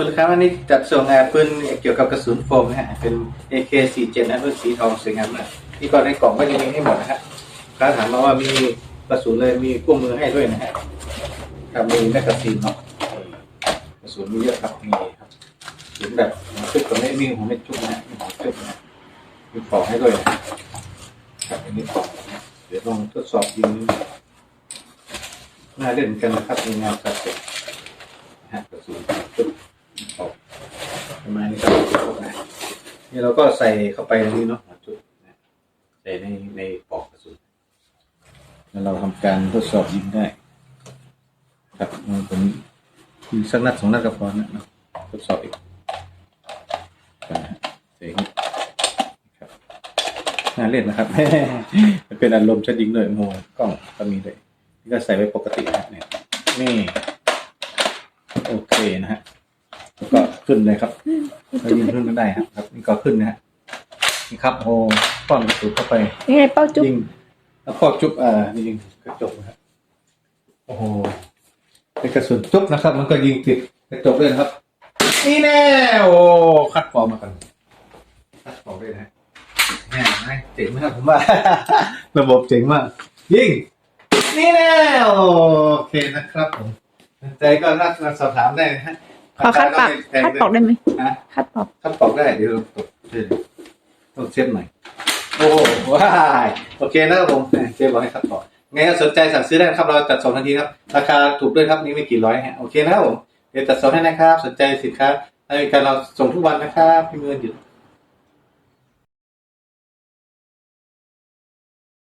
คุณลูกค้าวันนี้จัดส่งงานปืนเกี่ยวกับกระสุนโฟมนะฮะเป็น AK47 นะเป็นสีทองสวยงามมากที่ก่อนในกล่องก็จะมีให้หมดนะฮะค้าถามมาว่ามีกระสุนเลยมีพวกมือให้ด้วยนะฮะครับมีแมกกาซีนเนาะกระสุนมีเยอะครับมีครับกระสุนแบบหัวชุบกับไม่มีหัวไม่ชุบนะมีหัวชุบนะมีปลอกให้ด้วยนะครับอันนี้ปลอกนะเดี๋ยวลองทดสอบยิงน่าเล่นกันนะครับในงานสัตว์นะฮะกระสุนจุด ออกประมาณนี้ครับนะนี่เราก็ใส่เข้าไปในนี้เนาะหัวจุดนะใส่ในในปลอกกระสุนแล้วเราทำการทดสอบยิงได้ ครับมันผมยิงสักนัดสองนัดก็พอนะทดสอบอีกนะฮะใส่อย่างนี้ครับน่าเล่นนะครับมันเป็นอารมณ์ชัดยิงเลยโมกล้องก็มีเลยนี่ก็ใส่ไว้ปกตินะเนี่ยนี่โอเคนะฮะ ก็ขึ้นเลยครับเรายิงขึ้นก็ได้ครับครับ นี่ก็ขึ้นนะฮะนี่ครับโอ้ป้อนกระสุนเข้าไปยังไงเป้าจุ๊บยิงแล้วพอจุ๊บอ่านี่ยิงกระจกนะครับโอ้โหเป็นกระสุนจุ๊บนะครับ มันก็ยิงติดกระจกด้วยนะครับ นี่แน่โอ้คัดฟอร์มมากันคัดฟอร์มด้วยนะฮะแหมเจ๋งมากผมว่า ระบบเจ๋งมาก ยิงนี่แน่โอเคนะครับผมสนใจก็รักมาสอบถามได้นะฮะ ขอคัดปากคัดปอกได้ไหมนะคัดปอกคัดปอกได้เดี๋ยวเราตกเดี๋ยวต้องเซฟหน่อยโอ้ว้ายโอเคนะครับผมเซฟบอกให้คัดปอกไงก็สนใจสั่งซื้อได้นะครับเราจัดส่งทันทีครับราคาถูกด้วยครับนี่ไม่กี่ร้อยฮะโอเคนะครับผมเดี๋ยวจัดส่งให้นะครับ สนใจสินค้าบริการเราส่งทุกวันนะครับพี่เมือนหยุด